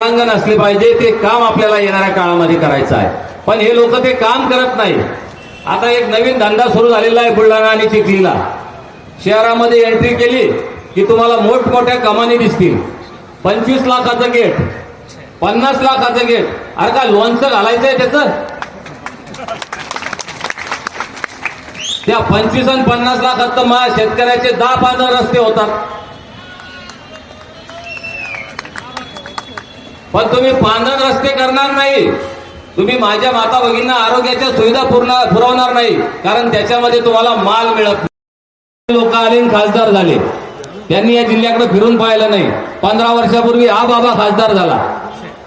अंगण असले पाहिजे ते काम आपल्याला येणाऱ्या काळामध्ये करायचं आहे. पण हे लोक ते काम करत नाही. आता एक नवीन धंदा सुरू झालेला आहे बुलढाणा आणि चिखलीला. शहरामध्ये एंट्री केली की तुम्हाला मोठमोठ्या कमानी दिसतील. पंचवीस लाखाचं गेट पन्नास लाखाचं गेट अरे का लोणचं घालायचंय त्याचं? त्या पंचवीस आणि पन्नास लाखात तर मा शेतकऱ्याचे दहा पाच रस्ते होतात. पण तुम्ही पांढर रस्ते करणार नाही. तुम्ही माझ्या माता भगिनींना आरोग्याच्या सुविधा पूर्ण पुरवणार नाही. कारण त्याच्यामध्ये तुम्हाला माल मिळत नाही. लोक आले खासदार झाले. त्यांनी या जिल्ह्याकडे फिरून पाहिलं नाही. पंधरा वर्षापूर्वी हा बाबा खासदार झाला.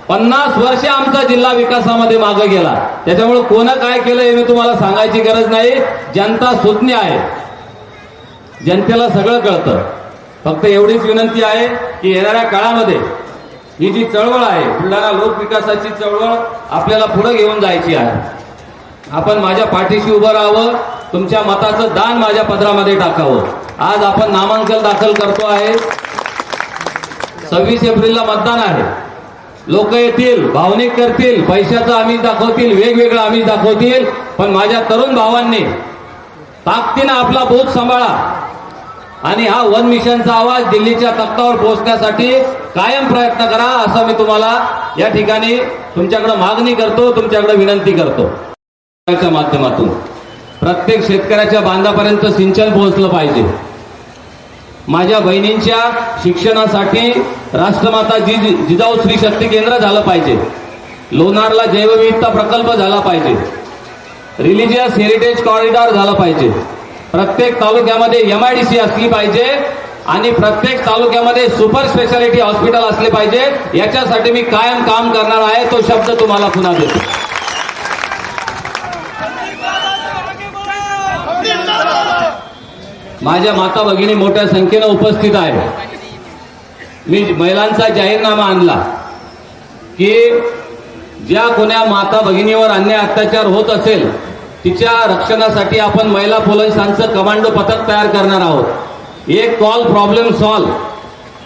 पन्नास वर्ष आमचा जिल्हा विकासामध्ये मागे गेला. त्याच्यामुळे कोणं काय केलं हे मी तुम्हाला सांगायची गरज नाही. जनता सुज्ञ आहे. जनतेला सगळं कळतं. फक्त एवढीच विनंती आहे की येणाऱ्या काळामध्ये ही जी चळवळ आहे बुलढाणा लोकविकासाची चळवळ आपल्याला पुढे घेऊन जायची आहे. आपण माझ्या पाठीशी उभं राहावं तुमच्या मताचं दान माझ्या पदरामध्ये टाकावं. आज आपण नामांकन दाखल करतो आहे. सव्वीस एप्रिलला मतदान आहे. लोक येतील भावनिक करतील पैशाचं आम्ही दाखवतील वेगवेगळं आम्ही दाखवतील पण माझ्या तरुण भावांनी ताकदीनं आपला बोध सांभाळा. आणि हा वन मिशनचा आवाज दिल्लीच्या तख्तावर पोहोचण्यासाठी कायम प्रयत्न करा असं मी तुम्हाला या ठिकाणी तुमच्याकडे मागणी करतो तुमच्याकडे विनंती करतो. माध्यमातून प्रत्येक शेतकऱ्याच्या बांधापर्यंत सिंचन पोहोचलं पाहिजे. माझ्या बहिणींच्या शिक्षणासाठी राष्ट्रमाता जी जिजाऊ श्री शक्ती केंद्र झालं पाहिजे. लोणारला जैवविविधता प्रकल्प झाला पाहिजे. रिलिजियस हेरिटेज कॉरिडॉर झालं पाहिजे. प्रत्येक तालुक्यामध्ये एम आय डी सी असली पाहिजे आणि प्रत्येक तालुक्यामध्ये सुपर स्पेशालिटी हॉस्पिटल असले पाहिजे. याच्यासाठी मी कायम काम करणार आहे. तो शब्द तुम्हाला पुन्हा देतो. माझ्या माता भगिनी मोठ्या संख्येनं उपस्थित आहे मी महिलांचा जाहीरनामा आणला की ज्या कोण्या माता भगिनीवर अन्याय अत्याचार होत असेल तिच्या रक्षणासाठी आपण महिला पोलिसांचं कमांडो पथक तयार करणार आहोत. एक कॉल प्रॉब्लेम सॉल्व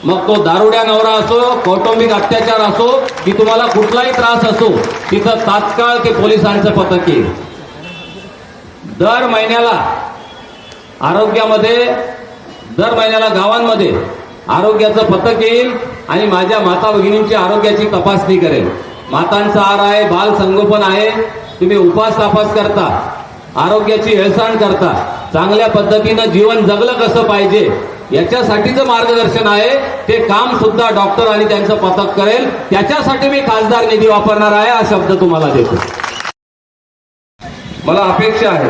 मग तो दारुड्या नवरा असो कौटुंबिक अत्याचार असो की तुम्हाला कुठलाही त्रास असो तिथं तात्काळ ते पोलिसांचं पथक येईल. दर महिन्याला आरोग्यामध्ये दर महिन्याला गावांमध्ये आरोग्याचं पथक येईल आणि माझ्या माता भगिनींची आरोग्याची तपासणी करेल. मातांचा आहार आहे बाल संगोपन आहे तुम्ही उपास तापास करता आरोग्याची हेळसाण करता चांगल्या पद्धतीनं जीवन जगलं कसं पाहिजे याच्यासाठीचं मार्गदर्शन आहे ते काम सुद्धा डॉक्टर आणि त्यांचं पथक करेल त्याच्यासाठी मी खासदार निधी वापरणार आहे हा शब्द तुम्हाला देतो. मला अपेक्षा आहे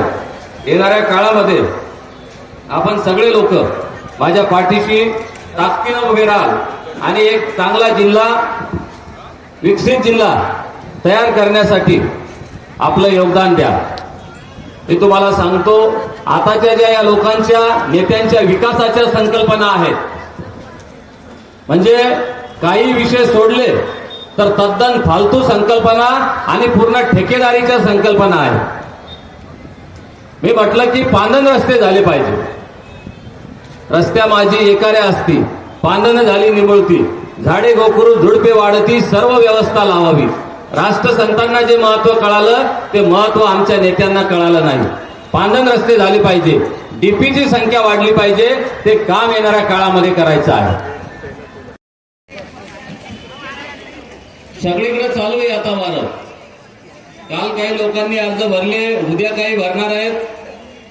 येणाऱ्या काळामध्ये आपण सगळे लोक माझ्या पाठीशी ताकदीनं उभे राहाल आणि एक चांगला जिल्हा विकसित जिल्हा तयार करण्यासाठी आपलं योगदान द्या. मी तुम्हाला सांगतो आताच्या ज्या या लोकांच्या नेत्यांच्या विकासाच्या संकल्पना आहेत म्हणजे काही विषय सोडले तर तद्दन फालतू संकल्पना आणि पूर्ण ठेकेदारीच्या संकल्पना आहेत. मी म्हटलं की पांदन रस्ते झाले पाहिजे. रस्त्या माझी एकाऱ्या असती पांदन झाली निमुळती झाडे गोकुरू झुडपे वाढती सर्व व्यवस्था लावावी. राष्ट्रसंतांना जे महत्त्व कळालं ते महत्त्व आमच्या नेत्यांना कळालं नाही. पांदन रस्ते झाले पाहिजे. डीपीची संख्या वाढली पाहिजे. ते काम येणाऱ्या काळामध्ये करायचं आहे. सगळीकडे चालू आहे आता वारं. काल काही लोकांनी अर्ज भरले उद्या काही भरणार आहेत.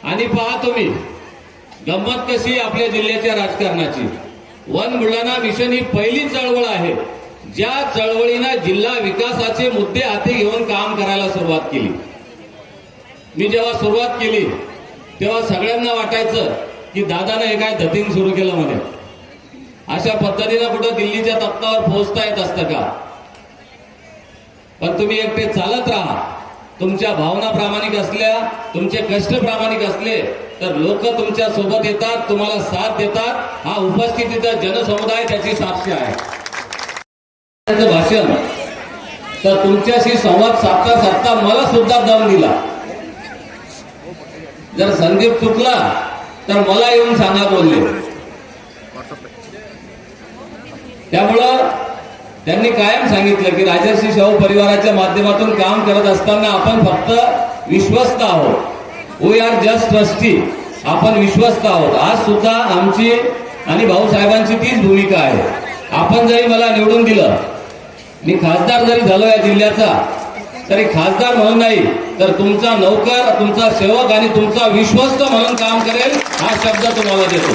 आणि पहा तुम्ही गंमत कशी आपल्या जिल्ह्याच्या राजकारणाची. वन बुलढाणा मिशन ही पहिली चळवळ आहे. ज्या चळवळीनं जिल्हा विकासाचे मुद्दे हाती घेऊन काम करायला सुरुवात केली. मी जेव्हा सुरुवात केली तेव्हा सगळ्यांना वाटायचं की दादानं हे काय धतीन सुरू केलं म्हणे. अशा पद्धतीनं कुठं दिल्लीच्या तख्तावर पोहोचता येत असतं का? पण तुम्ही एकटे चालत राहा. तुमच्या भावना प्रामाणिक असल्या तुमचे कष्ट प्रामाणिक असले तर लोक तुमच्यासोबत येतात तुम्हाला साथ देतात. हा उपस्थितीचा जनसमुदाय त्याची साक्षी आहे. भाषण. तर तुमच्याशी संवाद साधता साधता मला सुद्धा दम दिला. जर संदीप चुकला तर मला येऊन सांगा बोलले. त्यामुळं त्यांनी कायम सांगितलं की राजर्षी शाहू परिवाराच्या माध्यमातून काम करत असताना आपण फक्त विश्वस्त आहोत. वी आर जस्ट ट्रस्टी आपण विश्वस्त आहोत. आज सुद्धा आमची आणि भाऊसाहेबांची तीच भूमिका आहे. आपण जरी मला निवडून दिलं मी खासदार जरी झालो या जिल्ह्याचा तरी खासदार म्हणून नाही तर तुमचा नौकर तुमचा सेवक आणि तुमचा विश्वस्त म्हणून काम करेल हा शब्द तुम्हाला देतो.